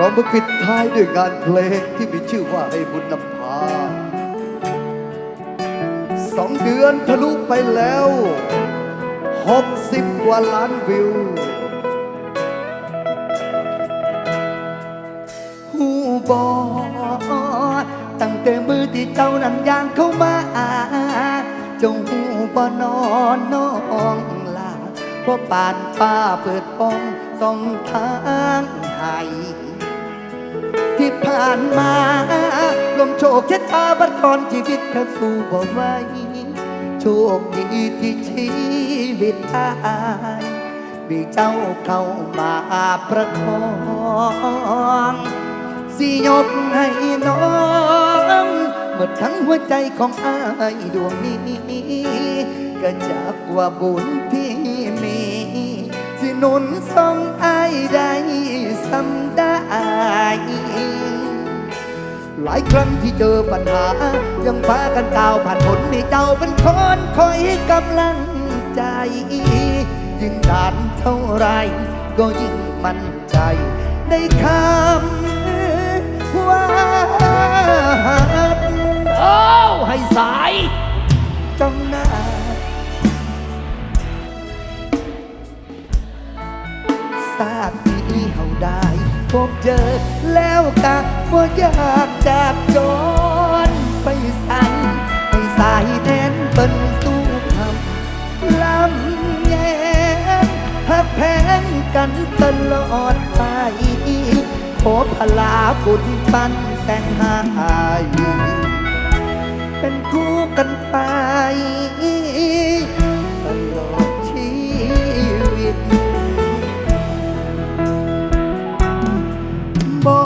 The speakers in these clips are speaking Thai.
เรามาปิดท้ายด้วยงานเพลงที่มีชื่อว่าให้บุญนำพาสองเดือนทะลุไปแล้วหกสิบกว่าล้านวิวหูบอตั้งแต่มือที่เจ้านั้นยางเข้ามา จงหูบอนอนน้องลาเพราะป่านฟ้าเปิดป้องสองทางให้ที่ ผ่านมา ลมโชคชะตาบัดทอนชีวิตเธอสู้บ่ไหวโชคดีที่ชีวิตอายมีเจ้าเข้ามาประคองสิยกให้น้องเมื่อทั้งหัวใจของอายดวงนี้ ก็จากว่าบุญที่ หนุนส่งอายได้สำได้ หลายครั้งที่เจอปัญหา ยังพากันก้าวผ่านผลให้เจ้าเป็นคนคอยให้กำลังใจ ยิ่งด่านเท่าไร ก็ยิ่งมั่นใจได้คำว่าโอ้ให้สายจ้องห น้าทราบที่เฮาได้ พบเจอแล้วกะว่าอยากจากจนไปใส่ให้สายแดนเป็นสู้ทำลำแยงหักแพงกันตลอดไปขอพลาบุญปันแต่งหายเป็นคู่กันไป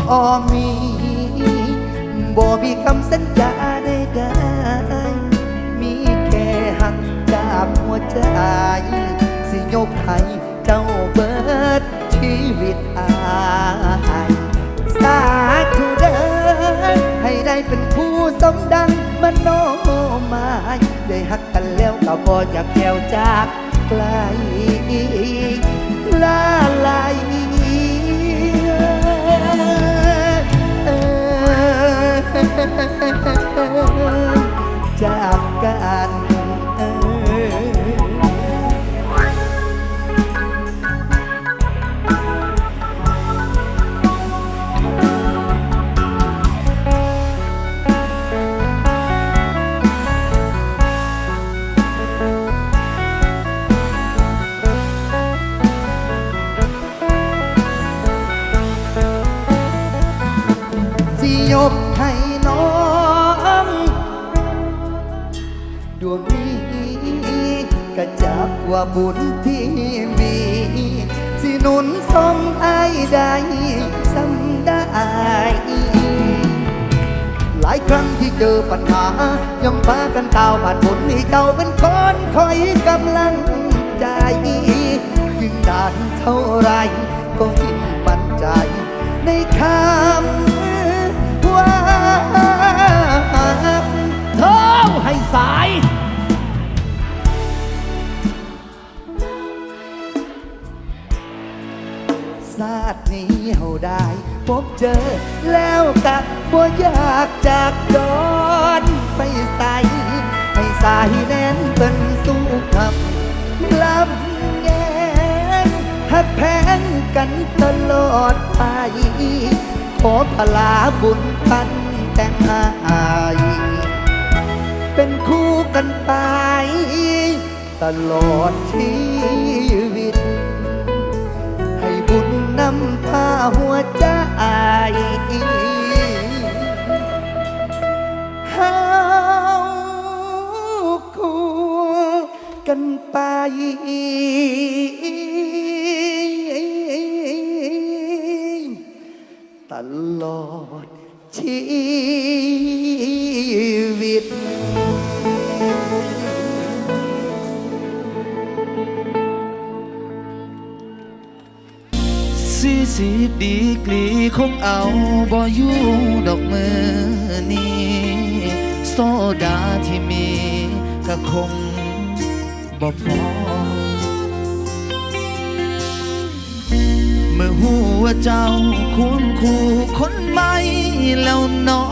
บ่มีบ่มีคำสัญญาใดๆมีแค่หักจากหัวใจ สิยกให้เจ้าเบิดชีวิตอายสาธุเด้อให้ได้เป็นผู้สมดังมโนหมายได้หักกันแล้วก็บ่อยากแก้วจากไกล ดวงนี้ก็จับว่าบุญที่มี สิหนุนส่งไอ้ได้สำได้หลายครั้งที่เจอปัญหายังพากันก้าวผ่านผลให้เจ้าเป็นคนคอยกำลังใจยิ่งด่านเท่าไรก็ยิ่งมั่นใจในคำ ให้สายศาสตร์นี้เฮาได้พบเจอแล้วกะบ่อยากจากดอนไปใส่ให้สายแน่นเป็นสู้กับลำแยงหักแพงกันตลอดไปขอพลาบุญพันแต่งหาย เป็นคู่กันไป ตลอดชีวิต ให้บุญนำพาหัวใจเฮาคู่กันไปตลอด ชีวิต สี่สิบดีกรีคงเอาบ่อยู่ดอกมือนี้โซดาที่มีก็คงบ่พอเมื่อหูว่าเจ้าควงคู่คน ใหม่แล้วเน้อ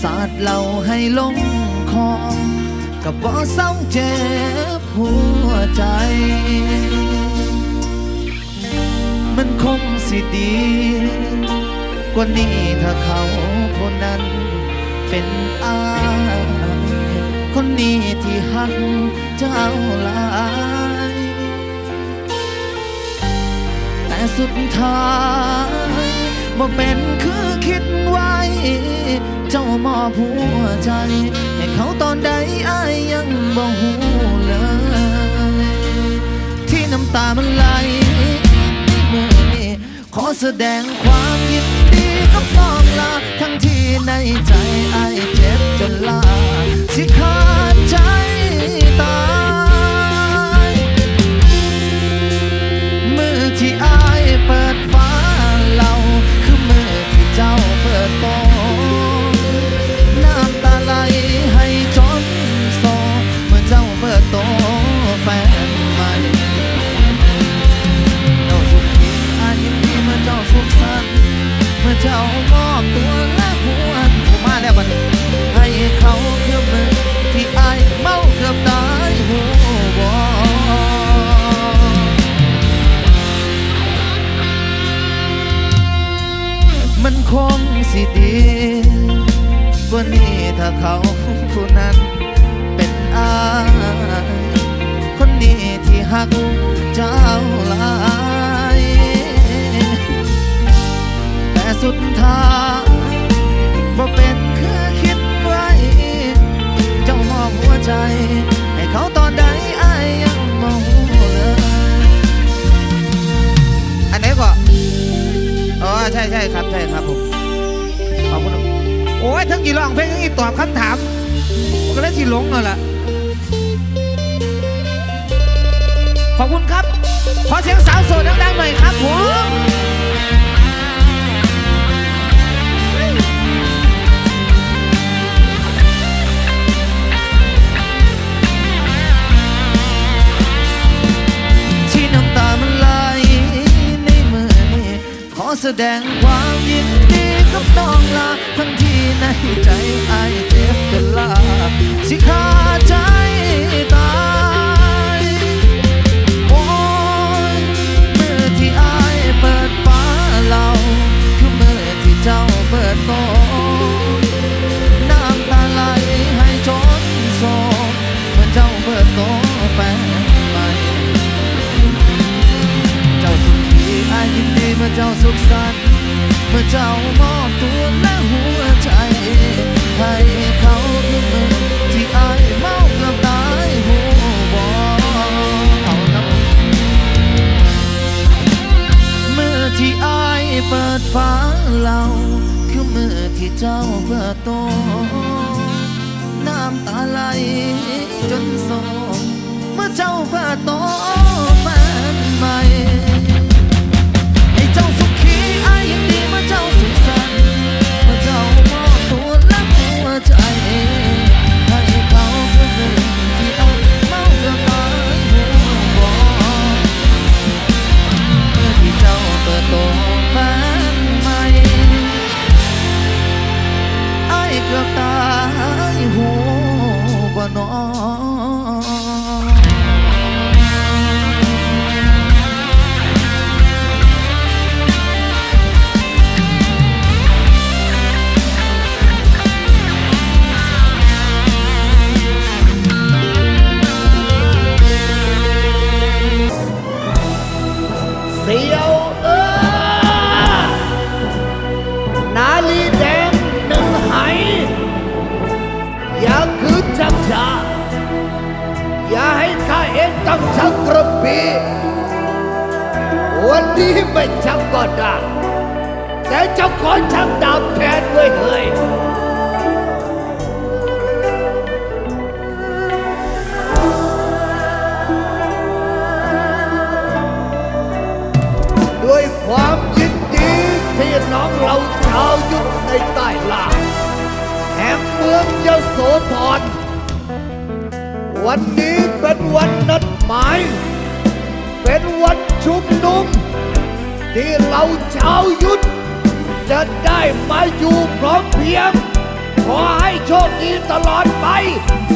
สาดเหล่าให้ลงคอกับบ่เศร้าเจ็บหัวใจ มันคงสิดี กว่านี้ถ้าเขาคนนั้นเป็นอายคนนี้ที่หักเจ้าลายแต่สุดท้าย บ่เป็นคือคิดไว้ เจ้ามอบหัวใจ ให้เขาตอนใดอายยังบ่หูเลย ที่น้ำตามันไหลเมื่อนี้ขอแสดงความยินดีกับน้องลาทั้งที่ในใจอายเจ็บจนลาสิขาดใจตาย เจ้ามอบตัวและหัว เลยสิหลงเลยล่ะขอบคุณครับ ขอเสียงสาวโสดดังๆหน่อยครับผมที่น้ำตามันไหลในมือนี้ขอแสดงความยินดีกับน้องลาทั้งที่ในใจไอ บจนลาสิขาใจตา แต่เจ้าขอชักดาบแทนไว้เลยด้วยความยินดีที่น้องเราชาวยุทธในใต้ล่าแห่งเมืองยโสธรวันนี้เป็นวันนัดหมาย เป็นวันชุมนุม ที่เราชาวยุทธจะได้มาอยู่พร้อมเพียง ขอให้โชคดีตลอดไป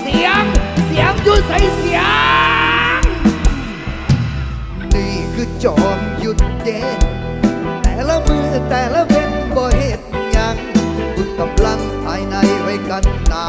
เสียงเสียงยุทธใส่เสียง นี่คือจอมยุทธเด่นแต่ละมือแต่ละเว้นบ่เหตุยังบุญกำลังภายในไว้กันนา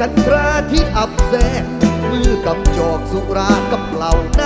จันทราที่อับแสงมือกำจอกสุรากับเหล่าน้า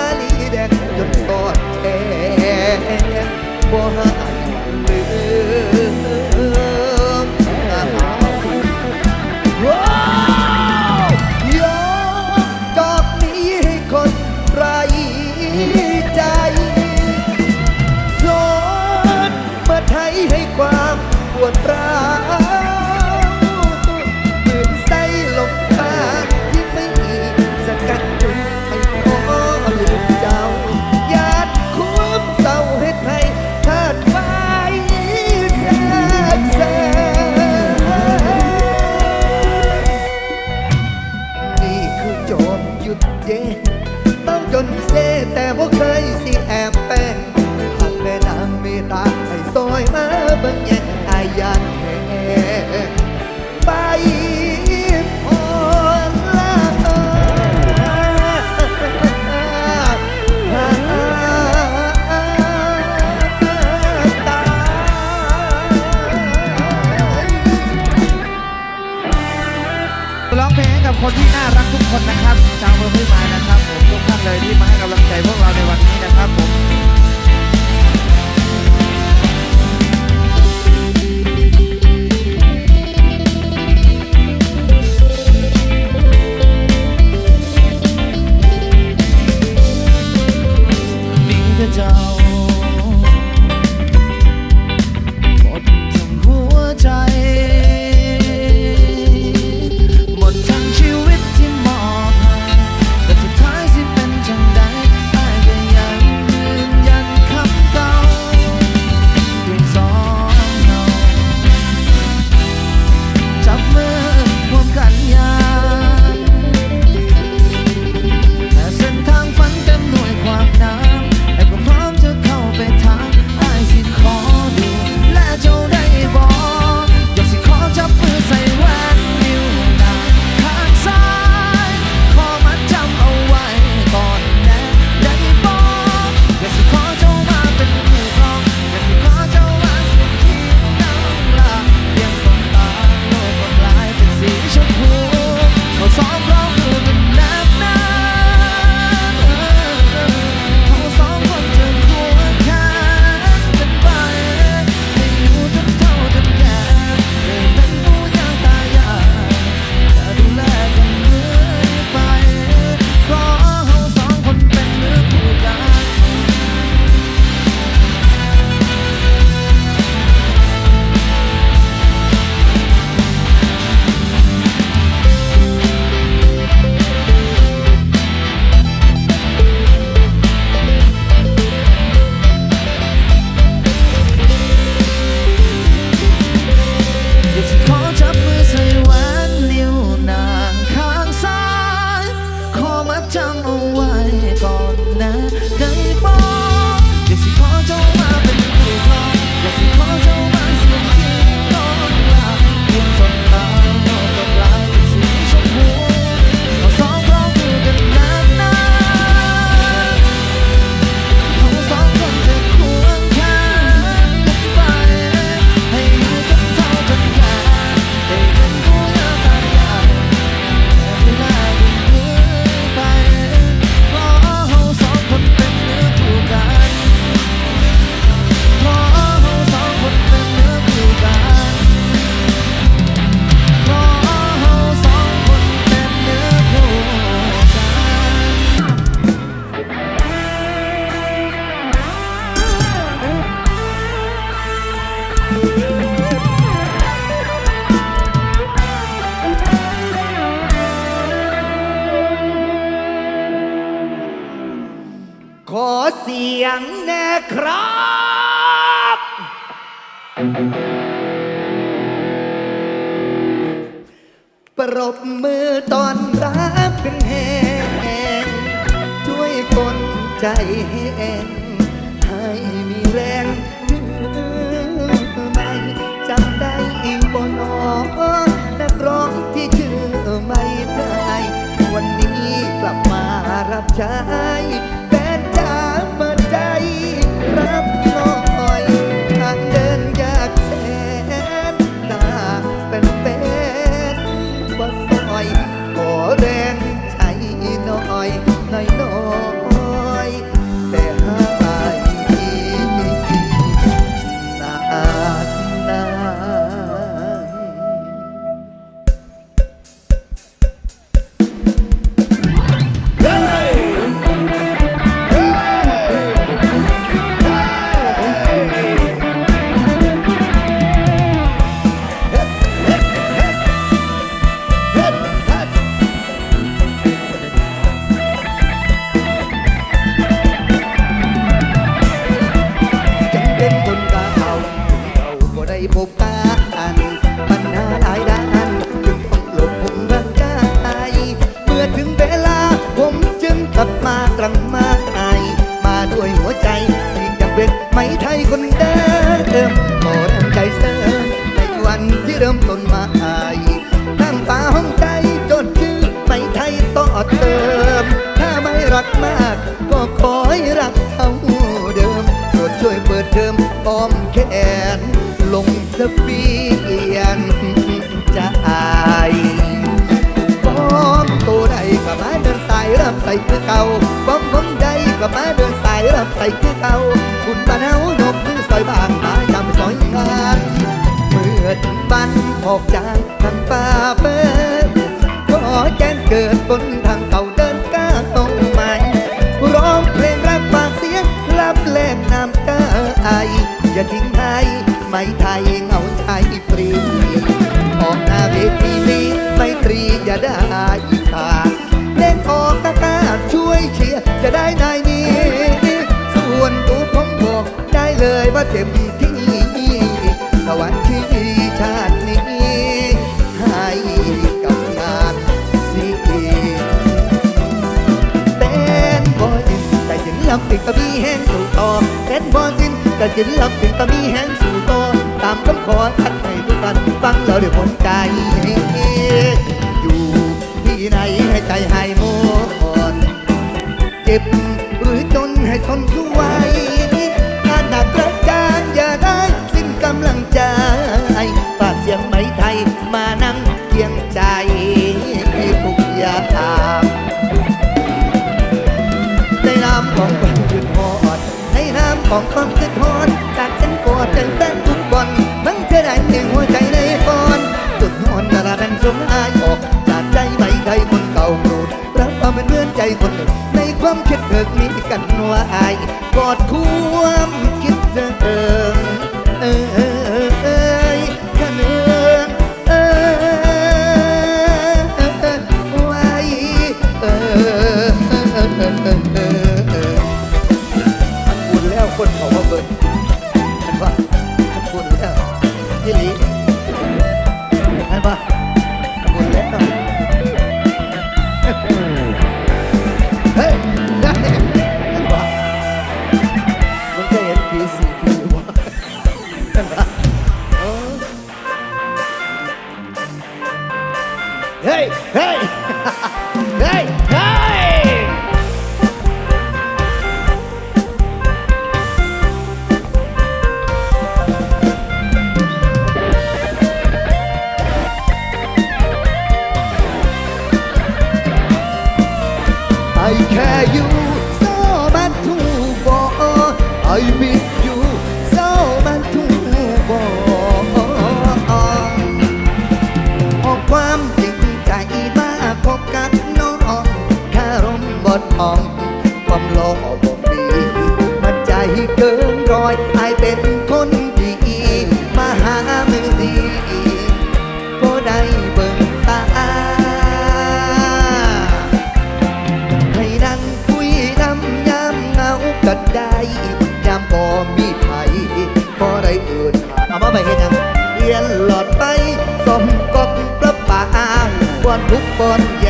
ปรบมือตอนรับเป็นแหงช่วยคนใจแห้งให้มีแรงถือไม่จำได้อีกบนอนักร้องที่ชื่อไม่ได้ วันนี้กลับมารับใช้ เปิดเทอมอ้อมแขน ลงทะเบียนจะอายฟ้องตัวใดก็มาเดินสายรับใส่คือเก่าฟ้องผมใดก็มาเดินสายรับใส่คือเก่าคุณบ้านเฮายกมือซอยบางมาจำซอยงานเมื่อถึงวันออกจากทางป่าเปิดขอแจ้งเกิดบนทางเก่าเดิน อย่าทิ้งให้ไม่ไทยเงาใจฟรีออกหน้าเวทีนี้ไม่ตรีอย่าได้ขาดเล่นออกกากาช่วยเชียร์จะได้นายนี้ ส่วนตัวผมบอกได้เลยว่าเต็มที่สวรรค์ที่ชาตินี้ให้กับงานสิเต้นบอจินแต่จินลำปิดก็มีแห้งสู่ต่อเต้นบอจิน แต่จินลปินก็มีแห้งสู่ต่อตามคำขอทัดให้ทุกท่านฟังแล้วเดี๋ยวผลใจอยู่ที่ไหนให้ใจหายหมดเจ็บหรือจนให้ทนสู้ไว้ ของความคืนทอดจากฉันกอดฉันแฟนทุกวันทั้งเธอได้เพียงหัวใจในฟอนจุดหอนดาราดันสมอายออกจากใจไม่ไทยคนเก่าโกรธรับเอาเป็นเพื่อนใจคนหนึ่ง เฮ้ย วนทุกคน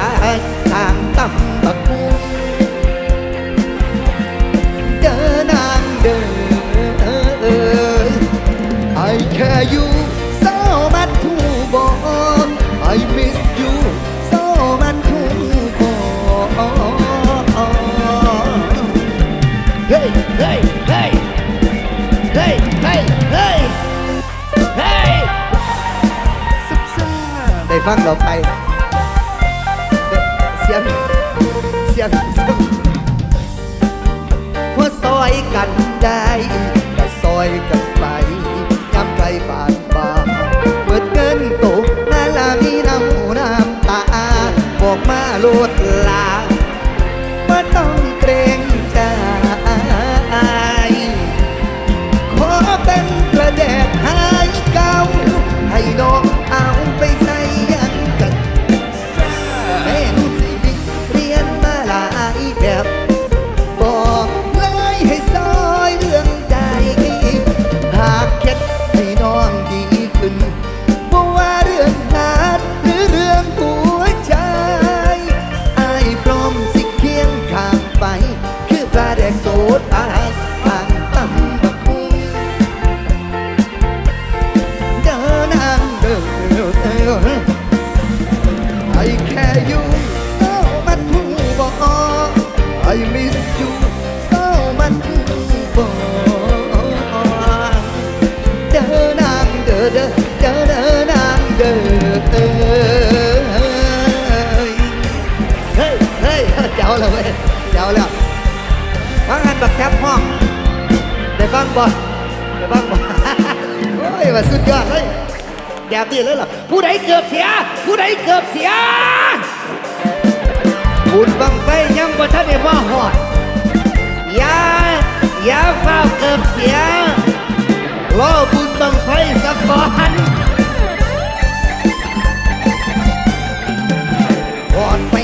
ตายทางตำบักคุงเดินนางเดิน I care you so much too much I miss you so much too much เฮ้ยเฮ้ยเฮ้ยเฮ้ยเฮ้ยเฮ้ยเฮ้ยได้ฟังเราไป สียงว่าซอยกันได้ก็ซอยกันไปย้ำใจบานบาเปิดเงินตกนาลามีน้ำหูน้ำตา บอกมาโลดลา เจ้าแล้วเว้ยเจ้าแล้วฟังงานบักแคบห้องได้ฟังบ่ได้ฟังบ่โอ้ยว่าสุดยอดเลยแบบนี้เลยเหรอผู้ใดเกือบเสีย ผู้ใดเกือบเสียบุญบังไฟยังบ่ทันได้มาหอดอย่าอย่าเฝ้าเกือบเสียรอบุญบังไฟสักก่อนวอนไป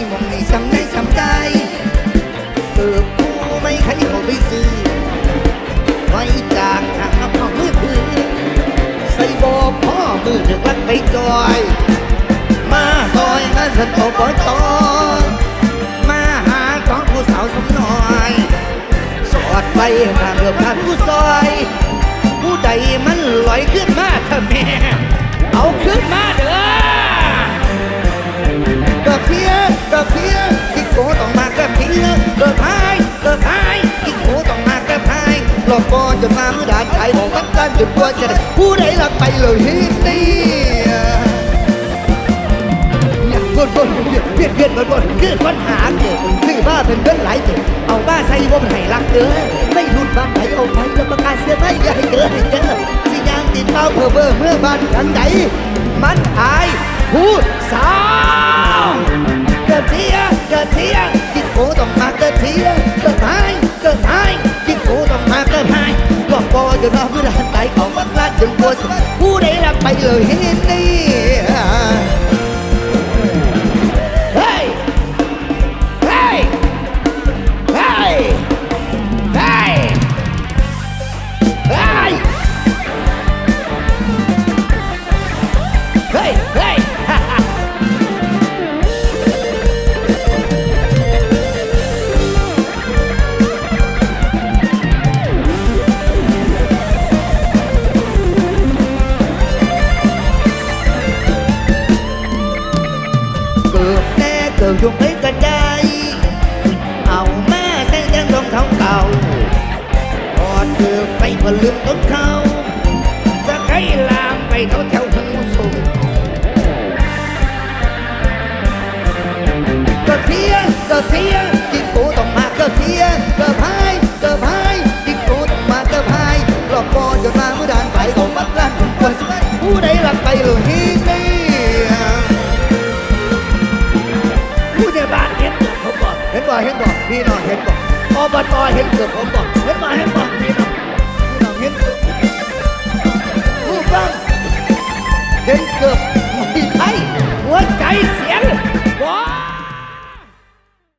ไปซื้อไว้จากทางน้ำมือพื้นใส่บอพ่อมือเดือดรักไปจอย มาซอยงานฉันโตปอยตอมาหาของผู้สาวสมน้อยสอดไปทางเรือผ่านผู้ซอย ผู้ใดมันลอยขึ้นมาเถอะแม่ เอาขึ้นมาเด้อกระเพียกระเพียจิกโกต้องมากระเพียกระพายกระพายายหลอกบอจนมาเมื่อด่าใจบอกกันกันจนกว่าจะได้ผู้ใดหลักไปเลยฮิตนี่อย่างบนบนเพียนเพียนเพียนบนบนคือปัญหาเกิดคือบ้าเป็นเบิ้ลหลายเกิดเอาบ้าใส่วงไห้รักเด้อไม่หลุดบ้านไหนเอาไปจะประกาศเสียไปให้เกิดให้เจอสิยางติดเป้าเพอเบอร์เมื่อบ้านกันไหนมันอายผู้สาวกระเทียกระเทียก ก็รอเพื่อหันไปของมักลาดจนปวดผู้ใดรักไปเลยเห็นนี่ เกิดแน่เกิดยุ่งไม่กระจายเอามาใส่ยังรองเท้าเก่าถอดเกือไปผลึกต้นเขาจะไกลลามไปแถวแถวหูสูงกระเทียกระเทียจิกโกต้องมากระเทียกระพายกระพายจิกโกต้องมากระพายรอบกอจนมาเมื่อดานไปของบัดลันคนควรสมัยโลหิตนี่่เห็นบ่พี่น้องเห็นบ่อบตเห็นเกิบผมบ่เห็นบ่เห็นบ่พี่น้องพี่น้องเห็นผู้ฟังเห็นเกิดหัวใจหัวใจเสีย